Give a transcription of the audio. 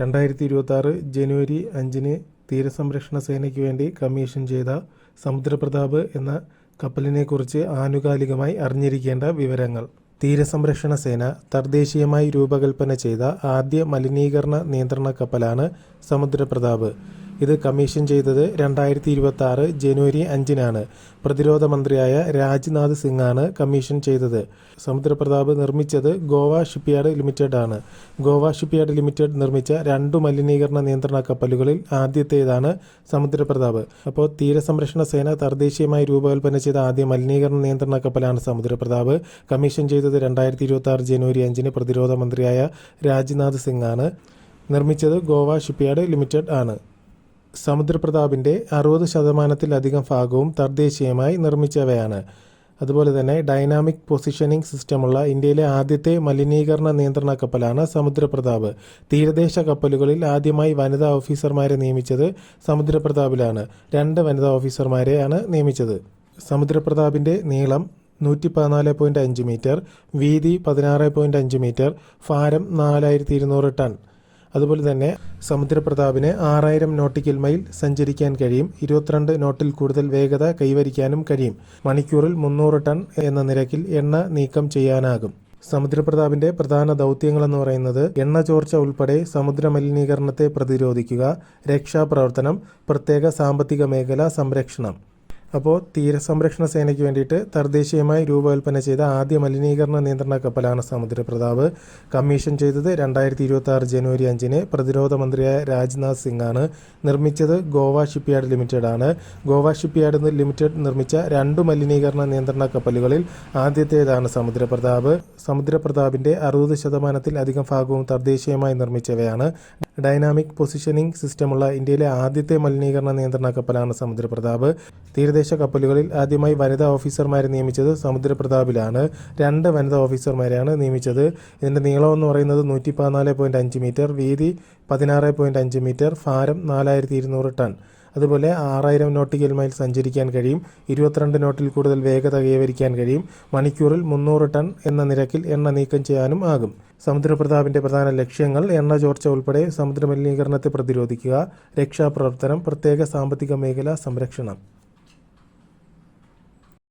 രണ്ടായിരത്തി ഇരുപത്തി ജനുവരി അഞ്ചിന് തീരസംരക്ഷണ സേനയ്ക്ക് വേണ്ടി കമ്മീഷൻ ചെയ്ത സമുദ്രപ്രതാപ് എന്ന കപ്പലിനെക്കുറിച്ച് ആനുകാലികമായി അറിഞ്ഞിരിക്കേണ്ട വിവരങ്ങൾ. തീരസംരക്ഷണ സേന തദ്ദേശീയമായി രൂപകൽപ്പന ചെയ്ത ആദ്യ മലിനീകരണ നിയന്ത്രണ കപ്പലാണ് സമുദ്രപ്രതാപ്. ഇത് കമ്മീഷൻ ചെയ്തത് രണ്ടായിരത്തി ഇരുപത്തി ആറ് ജനുവരി അഞ്ചിനാണ്. പ്രതിരോധ മന്ത്രിയായ രാജ്നാഥ് സിംഗാണ് കമ്മീഷൻ ചെയ്തത്. സമുദ്രപ്രതാപ് നിർമ്മിച്ചത് ഗോവ ഷിപ്പ്യാർഡ് ലിമിറ്റഡ് ആണ് ഗോവ ഷിപ്പ്യാർഡ് ലിമിറ്റഡ് നിർമ്മിച്ച രണ്ട് മലിനീകരണ നിയന്ത്രണ കപ്പലുകളിൽ ആദ്യത്തേതാണ് സമുദ്രപ്രതാപ്. അപ്പോൾ തീരസംരക്ഷണ സേന തദ്ദേശീയമായി രൂപകൽപ്പന ചെയ്ത ആദ്യ മലിനീകരണ നിയന്ത്രണ കപ്പലാണ് സമുദ്രപ്രതാപ്. കമ്മീഷൻ ചെയ്തത് രണ്ടായിരത്തി ഇരുപത്തി ആറ് ജനുവരി അഞ്ചിന് പ്രതിരോധ മന്ത്രിയായ രാജ്നാഥ് സിംഗ് ആണ് നിർമ്മിച്ചത് ഗോവ ഷിപ്പ്യാർഡ് ലിമിറ്റഡ് ആണ്. സമുദ്രപ്രതാപിന്റെ അറുപത് ശതമാനത്തിലധികം ഭാഗവും തദ്ദേശീയമായി നിർമ്മിച്ചവയാണ്. അതുപോലെ തന്നെ ഡൈനാമിക് പൊസിഷനിങ് സിസ്റ്റമുള്ള ഇന്ത്യയിലെ ആദ്യത്തെ മലിനീകരണ നിയന്ത്രണ കപ്പലാണ് സമുദ്രപ്രതാപ്. തീരദേശ കപ്പലുകളിൽ ആദ്യമായി വനിതാ ഓഫീസർമാരെ നിയമിച്ചത് സമുദ്രപ്രതാപിലാണ്. രണ്ട് വനിതാ ഓഫീസർമാരെയാണ് നിയമിച്ചത്. സമുദ്രപ്രതാപിന്റെ നീളം നൂറ്റി പതിനാല് പോയിന്റ് അഞ്ച് മീറ്റർ വീതി പതിനാറ് പോയിന്റ് അഞ്ച് മീറ്റർ ഭാരം നാലായിരത്തി ഇരുന്നൂറ് ടൺ. അതുപോലെ തന്നെ സമുദ്രപ്രതാപിന് ആറായിരം നോട്ടിക്കൽ മൈൽ സഞ്ചരിക്കാൻ കഴിയും. ഇരുപത്തിരണ്ട് നോട്ടിൽ കൂടുതൽ വേഗത കൈവരിക്കാനും കഴിയും. മണിക്കൂറിൽ മുന്നൂറ് ടൺ എന്ന നിരക്കിൽ എണ്ണ നീക്കം ചെയ്യാനാകും. സമുദ്രപ്രതാപിന്റെ പ്രധാന ദൗത്യങ്ങളെന്ന് പറയുന്നത് എണ്ണ ചോർച്ച ഉൾപ്പെടെ സമുദ്ര മലിനീകരണത്തെ പ്രതിരോധിക്കുക രക്ഷാപ്രവർത്തനം പ്രത്യേക സാമ്പത്തിക മേഖല സംരക്ഷണം. അപ്പോൾ തീരസംരക്ഷണ സേനയ്ക്ക് വേണ്ടിയിട്ട് തദ്ദേശീയമായി രൂപകൽപ്പന ചെയ്ത ആദ്യ മലിനീകരണ നിയന്ത്രണ കപ്പലാണ് സമുദ്രപ്രതാപ് കമ്മീഷൻ ചെയ്തത് രണ്ടായിരത്തി ഇരുപത്തി ആറ് ജനുവരി അഞ്ചിന് പ്രതിരോധ മന്ത്രിയായ രാജ്നാഥ് സിംഗ് ആണ് നിർമ്മിച്ചത് ഗോവ ഷിപ്പ്യാർഡ് ലിമിറ്റഡ് ആണ്. ഗോവ ഷിപ്പ്യാർഡ് ലിമിറ്റഡ് നിർമ്മിച്ച രണ്ട് മലിനീകരണ നിയന്ത്രണ കപ്പലുകളിൽ ആദ്യത്തേതാണ് സമുദ്രപ്രതാപ് സമുദ്രപ്രതാപിന്റെ അറുപത് ശതമാനത്തിൽ അധികം ഭാഗവും തദ്ദേശീയമായി നിർമ്മിച്ചവയാണ്. ഡൈനാമിക് പൊസിഷനിംഗ് സിസ്റ്റമുള്ള ഇന്ത്യയിലെ ആദ്യത്തെ മലിനീകരണ നിയന്ത്രണ കപ്പലാണ് സമുദ്രപ്രതാപ്. തീരദേശ കപ്പലുകളിൽ ആദ്യമായി വനിതാ ഓഫീസർമാരെ നിയമിച്ചത് സമുദ്രപ്രതാപിലാണ്. രണ്ട് വനിതാ ഓഫീസർമാരെയാണ് നിയമിച്ചത്. ഇതിന്റെ നീളം എന്ന് പറയുന്നത് നൂറ്റി പതിനാല് പോയിന്റ് അഞ്ച് മീറ്റർ വീതി പതിനാറ് പോയിന്റ് അഞ്ച് മീറ്റർ ഭാരം നാലായിരത്തി ഇരുന്നൂറ് ടൺ. അതുപോലെ ആറായിരം നോട്ടിക്കൽ മൈൽ സഞ്ചരിക്കാൻ കഴിയും ഇരുപത്തിരണ്ട് നോട്ടിൽ കൂടുതൽ വേഗത കൈവരിക്കാൻ കഴിയും മണിക്കൂറിൽ മുന്നൂറ് ടൺ എന്ന നിരക്കിൽ എണ്ണ നീക്കം ചെയ്യാനും ആകും. സമുദ്രപ്രതാപിന്റെ പ്രധാന ലക്ഷ്യങ്ങൾ എണ്ണ ചോർച്ച ഉൾപ്പെടെ സമുദ്ര മലിനീകരണത്തെ പ്രതിരോധിക്കുക രക്ഷാപ്രവർത്തനം പ്രത്യേക സാമ്പത്തിക മേഖല സംരക്ഷണം.